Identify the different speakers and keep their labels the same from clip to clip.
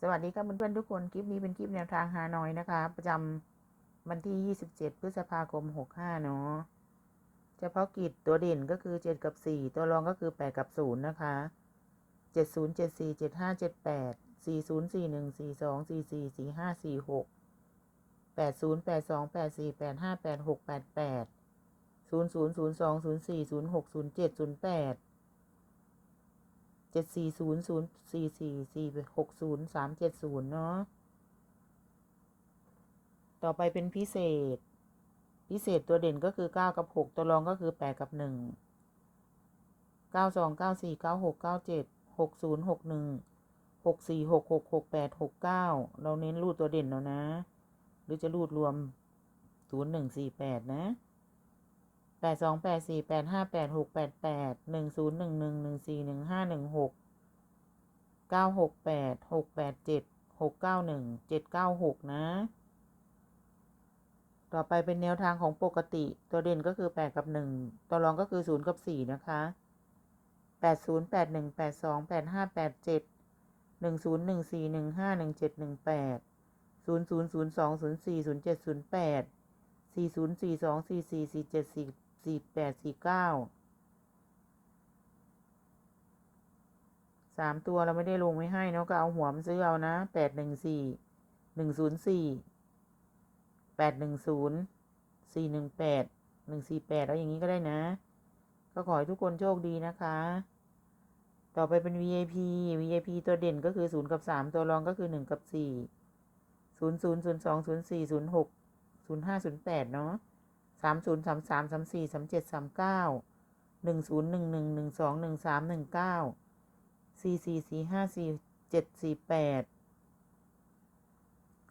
Speaker 1: สวัสดีครับเพื่อนๆทุกคน คลิปนี้เป็นคลิปแนวทางฮานอยนะคะ ประจำวันที่ 27 พฤษภาคม 65 เนาะเฉพาะกิจตัวเด่นก็คือ 7 กับ 4 ตัวรองก็คือ 8 กับ 0 นะคะ 70 74 75 78 40 41 42 44 45 46 80 82 84 85 86 88 00 02 04 06 07 08 เจ็ดสี่ศูนย์ศูนย์สี่สี่สี่หกศูนย์สามเจ็ดศูนย์เนาะ ต่อไปเป็นพิเศษ พิเศษตัวเด่นก็คือเก้ากับหกตัวรองก็คือแปดกับหนึ่งเก้าสองเก้าสี่เก้าหกเก้าเจ็ดหกศูนย์หกหนึ่งหกสี่หกหกหกแปดหกเก้าเราเน้นรูดตัวเด่นแล้วนะ หรือจะรูดรวมศูนย์หนึ่งสี่แปดนะ ดสองแปดสี่แปดห้าแปดหกแปดแปดหนึ่งศูนย์หนึ่งหนึ่งหนึ่งสี่หนึ่งห้าหนึ่งหกเก้าหกแปดหกแปดเจ็ดหกเก้าหนึ่งเจ็ดเก้าหกนะ ต่อไปเป็นแนวทางของปกติ ตัวเด่นก็คือแปดกับหนึ่งตัวรองก็คือศูนย์กับสี่นะคะแปดศูนย์แปดหนึ่งแปดสองแปดห้าแปดเจ็ดหนึ่งศูนย์หนึ่งสี่หนึ่งห้าหนึ่งเจ็ดหนึ่งแปดศูนย์ศูนย์ศูนย์สองศูนย์สี่ศูนย์เจ็ดศูนย์แปดสี่ศูนย์สี่สองสี่สี่สี่เจ็ดสี่ สี่แปดสี่เก้าสามตัวเราไม่ได้ลงไว้ให้เนาะก็เอาหัวมันซื้อเอานะแปดหนึ่งสี่หนึ่งศูนย์สี่แปดหนึ่งศูนย์สี่หนึ่งแปดหนึ่งสี่แปดแล้วอย่างนี้ก็ได้นะ ก็ขอให้ทุกคนโชคดีนะคะ ต่อไปเป็น VIP VIP ตัวเด่นก็คือศูนย์กับสามตัวรองก็คือหนึ่งกับสี่ศูนย์ศูนย์ศูนย์สองศูนย์สี่ศูนย์หกศูนย์ห้าศูนย์แปดเนาะามศูนย์สามสามสามสี่สามเจ็ดสามเก้าหนึ่งศูนย์หนึ่งหนึ่งหนึ่งสองหนึ่งสามหนึ่งเก้าสี่สี่สี่ห้าสี่เจ็ดสี่แปด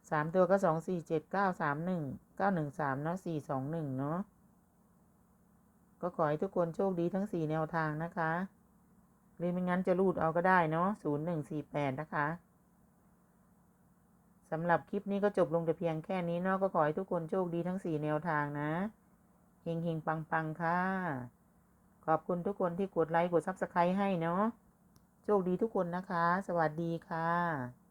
Speaker 1: สามตัวก็สองสี่เจ็ดเก้าสามหนึ่งเก้าหนึ่งสามเนาะสี่สองหนึ่งเนาะก็ขอให้ทุกคนโชคดีทั้งสี่แนวทางนะคะหรือไม่งั้นจะรูดเอาก็ได้เนาะศูนย์หนึ่งสี่แปดนะคะสำหรับคลิปนี้ก็จบลงแต่เพียงแค่นี้เนาะก็ขอให้ทุกคนโชคดีทั้งสี่แนวทางนะ เฮงเฮงปังปังๆค่ะ ขอบคุณทุกคนที่กดไลค์กดซับสไครต์ให้เนาะ โชคดีทุกคนนะคะ สวัสดีค่ะ